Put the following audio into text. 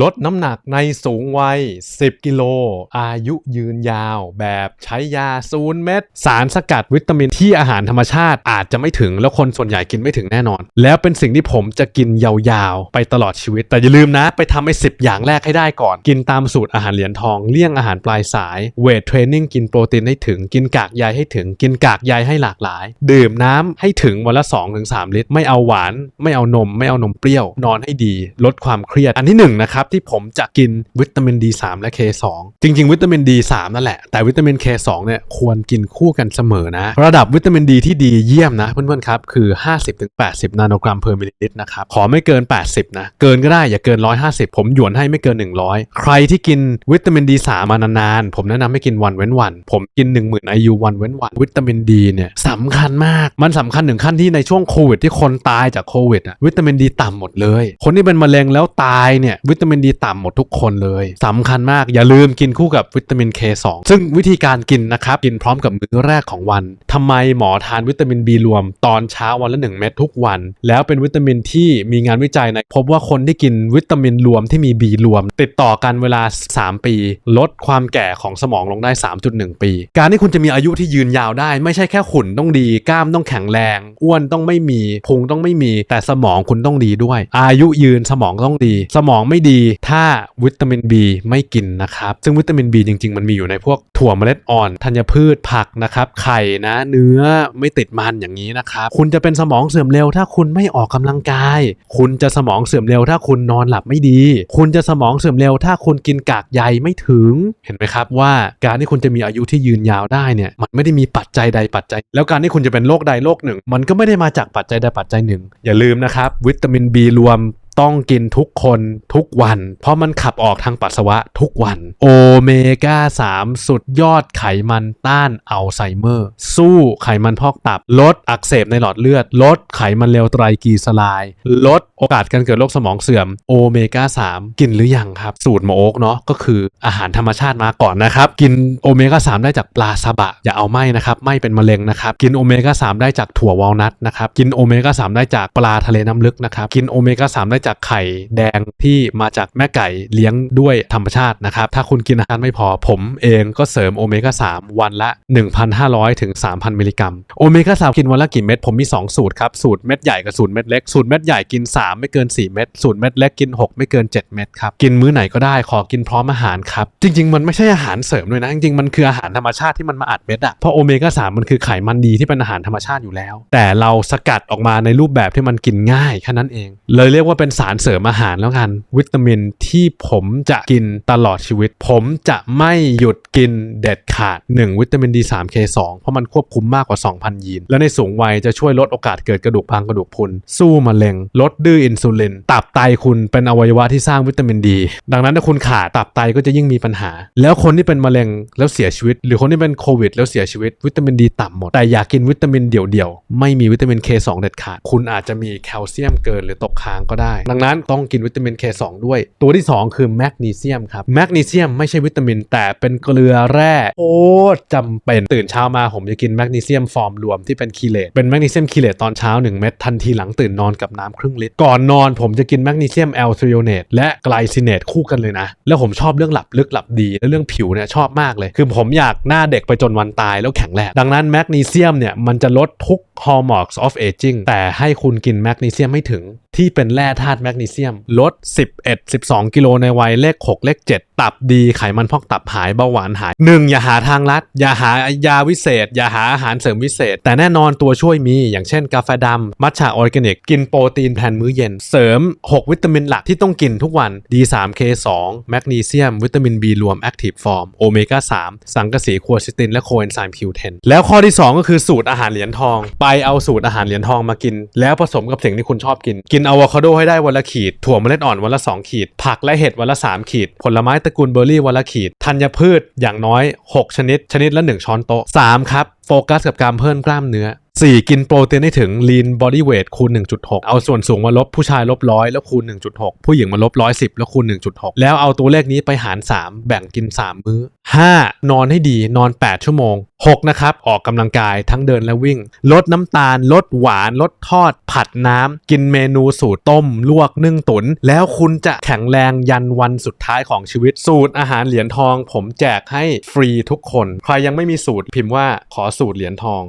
ลดน้ำหนักในสูงวัย 10 กิโล อายุยืนยาว แบบใช้ยาศูนย์เม็ดสารสกัดวิตามินที่อาหารธรรมชาติอาจจะไม่ถึง แล้วคนส่วนใหญ่กินไม่ถึงแน่นอน แล้วเป็นสิ่งที่ผมจะกินยาวๆ ไปตลอดชีวิต แต่อย่าลืมนะ ไปทำไอ้สิอย่างแรกให้ได้ก่อน กินตามสูตรอาหารเหรียญทองเลี่ยงอาหารปลายสายเวทเทรนนิ่งกินโปรตีนให้ถึง กินกากใยให้ถึง กินกากใยให้หลากหลาย ดื่มน้ำให้ถึงวันละ 2-3 ลิตร ไม่เอาหวาน ไม่เอานม ไม่เอานมเปรี้ยว นอนให้ดี ลดความเครียดอันที่หนึ่งนะครับที่ผมจะกินวิตามิน D3 และ K2 จริง ๆ วิตามิน D3 นั่นแหละ แต่วิตามิน K2 เนี่ยควรกินคู่กันเสมอนะ ระดับวิตามินดีที่ดีเยี่ยมนะเพื่อนๆครับคือ 50-80 นาโนกรัมเพอร์มิลลิลิตรนะครับขอไม่เกิน 80 นะ เกินก็ได้อย่าเกิน 150 ผมหยวนให้ไม่เกิน 100 ใครที่กินวิตามิน D3 มานานๆ ผมแนะนำให้กินวันเว้นวัน ผมกิน 10,000 IU วันเว้นวัน วิตามินดีเนี่ยสำคัญมาก มันสำคัญถึงขั้นที่ในช่วงโควิดที่คนตายจากโควิดอะวิตามินดีต่ำหมดเลย คนที่เป็นมะเร็งแล้วตายเนี่ยวิตามินดีต่ำหมดทุกคนเลยสำคัญมากอย่าลืมกินคู่กับวิตามิน K2 ซึ่งวิธีการกินนะครับ กินพร้อมกับมื้อแรกของวันทำไมหมอทานวิตามิน B รวม ตอนเช้าวันละ 1 เม็ดทุกวัน แล้วเป็นวิตามินที่มีงานวิจัยนะพบว่าคนที่กินวิตามินรวมที่มี B รวม ติดต่อกันเวลา 3 ปี ลดความแก่ของสมองลงได้ 3.1 ปี การที่คุณจะมีอายุที่ยืนยาวได้ ไม่ใช่แค่หุ่นต้องดี กล้ามต้องแข็งแรง อ้วนต้องไม่มีพุงต้องไม่มี แต่สมองคุณต้องดีด้วย อายุยืนสมองต้องดี สมองไม่ดีถ้าวิตามิน B ไม่กินนะครับ ซึ่งวิตามิน B จริง ๆ มันมีอยู่ในพวกถั่วเมล็ดอ่อนธัญพืชผักนะครับ ไข่นะเนื้อไม่ติดมันอย่างนี้นะครับ คุณจะเป็นสมองเสื่อมเร็วถ้าคุณไม่ออกกำลังกาย คุณจะสมองเสื่อมเร็วถ้าคุณนอนหลับไม่ดี คุณจะสมองเสื่อมเร็วถ้าคุณกินกากใยไม่ถึง เห็นไหมครับว่าการที่คุณจะมีอายุที่ยืนยาวได้เนี่ยมันไม่ได้มีปัจจัยใดปัจจัย แล้วการที่คุณจะเป็นโรคใดโรคหนึ่ง มันก็ไม่ได้มาจากปัจจัยใดปัจจัยหนึ่ง อย่าลืมนะครับวิตามิน B รวม ต้องกินทุกคนทุกวัน เพราะมันขับออกทางปัสสาวะทุกวัน โอเมก้า 3 สุดยอดไขมันต้านอัลไซเมอร์ สู้ไขมันพอกตับ ลดอักเสบในหลอดเลือด ลดไขมันเลวไตรกลีเซอไรด์ลดโอกาสการเกิดโรคสมองเสื่อมโอเมก้า 3 กินหรือยังครับ สูตรหมอโอ๊กเนาะก็คืออาหารธรรมชาติมาก่อนนะครับ กินโอเมก้า 3 ได้จากปลาซาบะ อย่าเอาไม่นะครับไม่เป็นมะเร็งนะครับ กินโอเมก้า 3 ได้จากถั่ววอลนัทนะครับกินโอเมก้า 3 ได้จากปลาทะเลน้ำลึกนะครับกินโอเมก้า 3 ได้จากไข่แดงที่มาจากแม่ไก่เลี้ยงด้วยธรรมชาตินะครับ ถ้าคุณกินอาหารไม่พอผมเองก็เสริมโอเมก้า3 วันละ 1,500ถึง3,000 มิลลิกรัม โอเมก้า3กินวันละกี่เม็ดผมมี 2 สูตรครับ สูตรเม็ดใหญ่กับสูตรเม็ดเล็ก สูตรเม็ดใหญ่กิน 3 ไม่เกิน 4 เม็ด สูตรเม็ดเล็กกิน 6 ไม่เกิน 7 เม็ดครับ กินมื้อไหนก็ได้ขอกินพร้อมอาหารครับ จริง ๆ มันไม่ใช่อาหารเสริมด้วยนะ จริงๆ มันคืออาหารธรรมชาติที่มันมาอัดเม็ดอะเพราะโอเมก้า3มันคือไขมันดีที่เป็นอาหารธรรมชาติอยู่แล้ว แต่เราสกัดออกมาในรูปแบบที่มันกินง่ายแค่นั้นเอง เลยเรียกว่าเป็นสารเสริมอาหารแล้วกัน วิตามินที่ผมจะกินตลอดชีวิต ผมจะไม่หยุดกินเด็ดขาด 1 วิตามิน D3 K2 เพราะมันควบคุมมากกว่า 2,000 ยีน และในสูงวัยจะช่วยลดโอกาสเกิดกระดูกพังกระดูกพุนสู้มะเร็ง ลดดื้ออินซูลิน ตับไตคุณเป็นอวัยวะที่สร้างวิตามินดี ดังนั้นถ้าคุณขาดตับไตก็จะยิ่งมีปัญหา แล้วคนที่เป็นมะเร็งแล้วเสียชีวิต หรือคนที่เป็นโควิด แล้วเสียชีวิต วิตามินดีต่ำหมดแต่อยากกินวิตามินเดี่ยวๆไม่มีวิตามิน K2 เด็ดขาด คุณอาจจะมีแคลเซียมเกินหรือตกค้างก็ได้ดังนั้นต้องกินวิตามิน K2 ด้วย ตัวที่ 2 คือแมกนีเซียมครับแมกนีเซียมไม่ใช่วิตามิน แต่เป็นเกลือแร่โคตรจำเป็นตื่นเช้ามาผมจะกินแมกนีเซียมฟอร์มรวมที่เป็นคีเลตเป็นแมกนีเซียมคีเลตตอนเช้า 1 เม็ดทันทีหลังตื่นนอนกับน้ำครึ่งลิตรก่อนนอนผมจะกินแมกนีเซียมแอลทริโอเนตและไกลซิเนตคู่กันเลยนะ แล้วผมชอบเรื่องหลับลึกหลับดีและเรื่องผิวเนี่ยชอบมากเลย คือผมอยากหน้าเด็กไปจนวันตายแล้วแข็งแรงดังนั้นแมกนีเซียมเนี่ยมันจะลดทุกฮอร์โมน of aging แต่ให้คุณกินแมกนีเซียมไม่ถึงที่เป็นแร่ธาตุแมกนีเซียม ลด 11 12 กิโลในวัยเลข 6 เลข 7ตับดีไขมันพอกตับหายเบาหวานหาย 1. อย่าหาทางลัด อย่าหายาวิเศษ อย่าหาอาหารเสริมวิเศษ แต่แน่นอนตัวช่วยมีอย่างเช่นกาแฟดำมัทฉะออร์แกนิก กินโปรตีนแทนมื้อเย็น เสริม 6 วิตามินหลักที่ต้องกินทุกวัน D3K2 แมกนีเซียม วิตามิน B รวม Active Form โอเมก้า3สังกะสีควอซิตินและโคเอนไซม์ Q10 แล้วข้อที่ 2 ก็คือสูตรอาหารเหรียญทอง ไปเอาสูตรอาหารเหรียญทองมากิน แล้วผสมกับสิ่งที่คุณชอบกิน กินอะโวคาโดให้ได้วันละขีดถั่วเมล็ดอ่อนวันละ2ขีด ผักและเห็ดวันละ3ขีดผลไม้ตระกูลเบอร์รี่วันละขีดธัญพืชอย่างน้อย 6 ชนิด ชนิดละ 1 ช้อนโต๊ะ 3 ครับ โฟกัสกับการเพิ่มกล้ามเนื้อ 4 กินโปรตีนให้ถึง lean body weight คูณ 1.6 เอาส่วนสูงมาลบผู้ชายลบร้อยแล้วคูณ 1.6 ผู้หญิงมาลบ110แล้วคูณ 1.6 แล้วเอาตัวเลขนี้ไปหาร 3 แบ่งกิน 3 มื้อ 5. นอนให้ดีนอน 8 ชั่วโมง 6. นะครับ ออกกำลังกายทั้งเดินและวิ่ง ลดน้ำตาล ลดหวาน ลดทอด ผัดน้ำ กินเมนูสูตรต้ม ลวกนึ่งตุน แล้วคุณจะแข็งแรงยันวันสุดท้ายของชีวิต สูตรอาหารเหรียญทอง ผมแจกให้ฟรีทุกคน ใครยังไม่มีสูตรพิมพ์ว่าขอสูตรเหรียญทอง